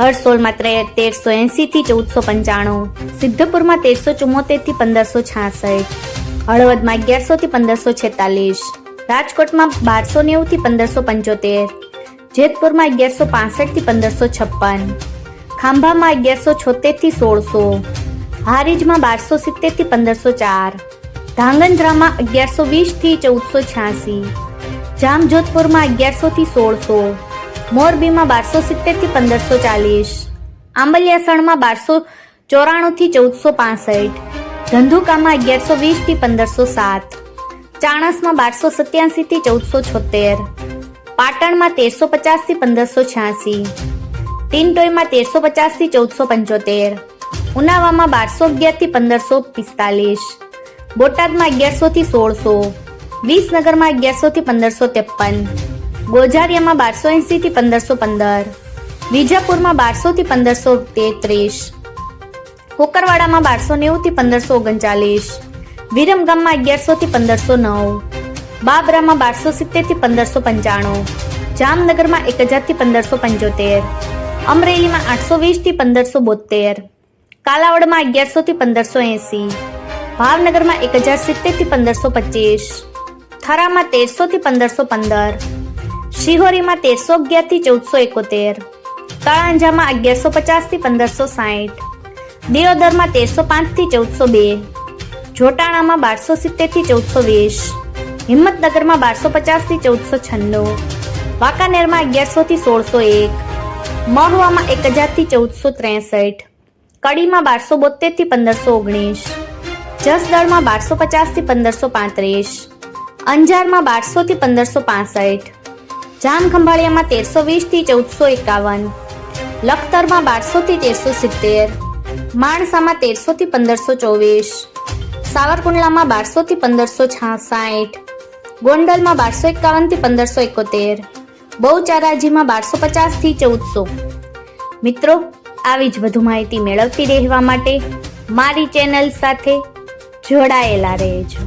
હરસોલમાં ત્રે તેરસો એંસીથી ચૌદસો પંચાણું. સિદ્ધપુરમાં તેરસો ચુમ્મોતેરથી પંદરસો છાસઠ. હળવદમાં અગિયારસો થી પંદરસો છેતાલીસ. રાજકોટમાં બારસો નેવું થી પંદરસો પંચોતેર. જેતપુરમાં અગિયારસો પાસઠથી પંદરસો છપ્પન. ખાંભામાં અગિયારસો છોતેરથી સોળસો. હારીજમાં બારસો સિત્તેરથી પંદરસો ચાર. ધાંગધ્રામાં અગિયારસો વીસથી ચૌદસો છ્યાસી. જામજોધપુરમાં અગિયારસો થી સોળસો. મોરબીમાં બારસો સિત્તેરથી પંદરસો ચાલીસ. આંબલિયાસણમાં બારસો ચોરાણું થી ચૌદસો પાસઠ. ધંધુકામાં અગિયારસો વીસથી પંદરસો સાત. ચાણસમાં બારસો સત્યાસી થી ચૌદસો છોતેર. પાટણમાં તેરસો પચાસથી પંદરસો છ્યાસી. તીનટોયમાં તેરસો પચાસથી ચૌદસો પંચોતેર. ઉનાવામાં બારસો અગિયારથી પંદરસો પિસ્તાલીસ. બોટાદમાં અગિયારસો થી સોળસો. વિસનગરમાં અગિયારસો થી પંદરસો ત્રેપન. ગોઝારિયામાં બારસો એંસીથી પંદરસો પંદર વિજાપુરમાં બારસો થી પંદરસો તેત્રીસ કોકરવાડામાં બારસો નેવું થી પંદરસો ઓગણચાલીસ વિરમગામમાં અગિયારસો થી પંદરસો નવ બાબરામાં બારસો સિત્તેરથી પંદરસો પંચાણું જામનગરમાં એક હજારથી પંદરસો પંચોતેર અમરેલીમાં આઠસો વીસથી પંદરસો બોતેર કાલાવડમાં અગિયારસો થી પંદરસો એંસી ભાવનગરમાં એક હજાર સિત્તેરથી પંદરસો પચીસ થરામાં તેરસો થી પંદરસો પંદર શિહોરીમાં તેરસો અગિયારથી ચૌદસો એકોતેર, તળાંજામાં અગિયારસો પચાસથી પંદરસો સાઠ, દિયોદરમાં તેરસો પાંચથી ચૌદસો બે, જોટાણામાં બારસો સિત્તેરથી ચૌદસો વીસ, હિંમતનગરમાં બારસો પચાસથી ચૌદસો છન્નું, વાંકાનેરમાં અગિયારસો થી સોળસો એક, મહુવામાં એક હજારથી ચૌદસો ત્રેસઠ, કડીમાં બારસો બોતેરથી પંદરસો ઓગણીસ જસદળમાં બારસો પચાસથી પંદરસો પાંત્રીસ, અંજારમાં બારસો થી પંદરસો પાસઠ જામખંભાળિયામાં તેરસો વીસથી ચૌદસો એકાવન, લખતરમાં બારસો થી તેરસો સિત્તેર, માણસામાં તેરસો થી પંદરસો ચોવીસ, સાવરકુંડલામાં બારસો થી પંદરસો છાસાઠ, ગોંડલમાં બારસો એકાવનથી પંદરસો એકોતેર, બહુચારાજીમાં બારસો પચાસથી ચૌદસો. મિત્રો, આવી જ વધુ માહિતી મેળવતી રહેવા માટે મારી ચેનલ સાથે જોડાયેલા રહેજો.